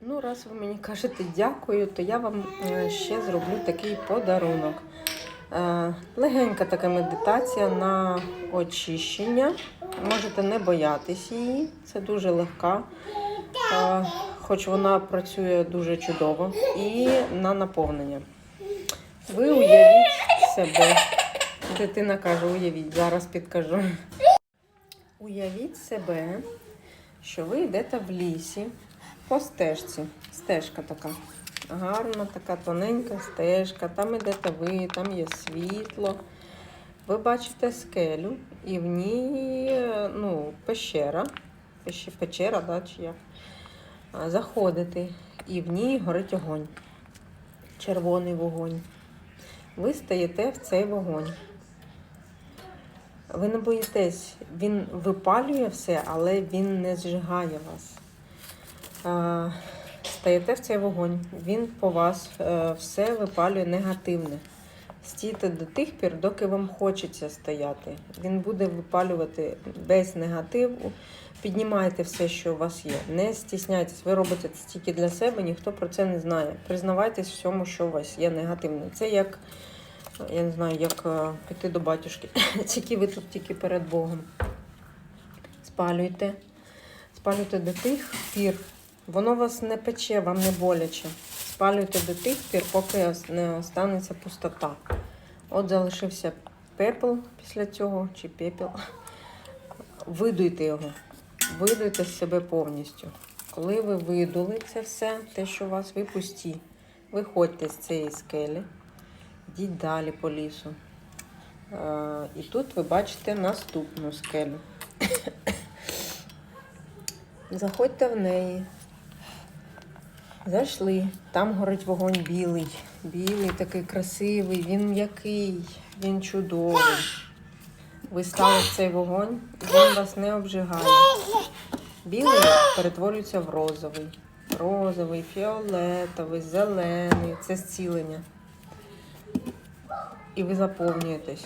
Ну, раз ви мені кажете дякую, то я вам е, ще зроблю такий подарунок. Е, Легенька така медитація на очищення. Можете не боятись її, це дуже легка, е, хоч вона працює дуже чудово. І на наповнення. Ви уявіть себе. Дитина каже, уявіть, зараз підкажу. Уявіть себе, що ви йдете в лісі по стежці. Стежка така. Гарна, така тоненька стежка. Там йдете ви, там є світло. Ви бачите скелю, і в ній е, ну, пещера. Печера, да, чи як. Заходите, і в ній горить огонь. Червоний вогонь. Ви стаєте в цей вогонь. Ви не боїтесь, він випалює все, але він не зжигає вас. Стаєте в цей вогонь, він по вас е, все випалює негативне. Стійте до тих пір, доки вам хочеться стояти. Він буде випалювати весь негатив. Піднімайте все, що у вас є. Не стісняйтесь, ви робите це тільки для себе, ніхто про це не знає. Признавайтесь всьому, що у вас є негативне. Це як, я не знаю, як е, піти до батюшки. Тільки ви тут тільки перед Богом. Спалюйте. Спалюйте до тих пір. Воно вас не пече, вам не боляче. Спалюйте до тих пір, поки не останеться пустота. От залишився пепел після цього, чи пепел. Видуйте його. Видуйте з себе повністю. Коли ви видули це все, те, що у вас, ви пусті. Виходьте з цієї скелі, йдіть далі по лісу. Е, І тут ви бачите наступну скелю. Заходьте в неї. Зайшли. Там горить вогонь білий. Білий, такий красивий, він м'який, він чудовий. Ви стали в цей вогонь, він вас не обжигає. Білий перетворюється в розовий. Розовий, фіолетовий, зелений. Це зцілення. І ви заповнюєтесь.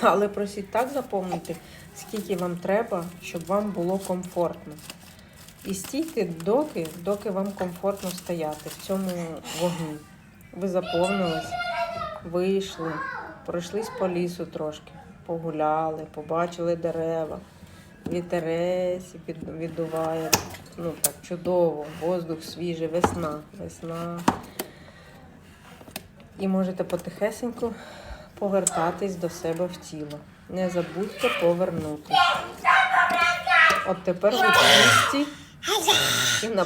Але просіть так заповнити, скільки вам треба, щоб вам було комфортно. І стійте доки, доки вам комфортно стояти в цьому вогні. Ви заповнились, вийшли, пройшлись по лісу трошки, погуляли, побачили дерева, вітерець від- віддуває. Ну так, чудово, воздух свіжий, весна, весна. І можете потихесеньку повертатись до себе в тіло. Не забудьте повернутися. От тепер ви чисті і на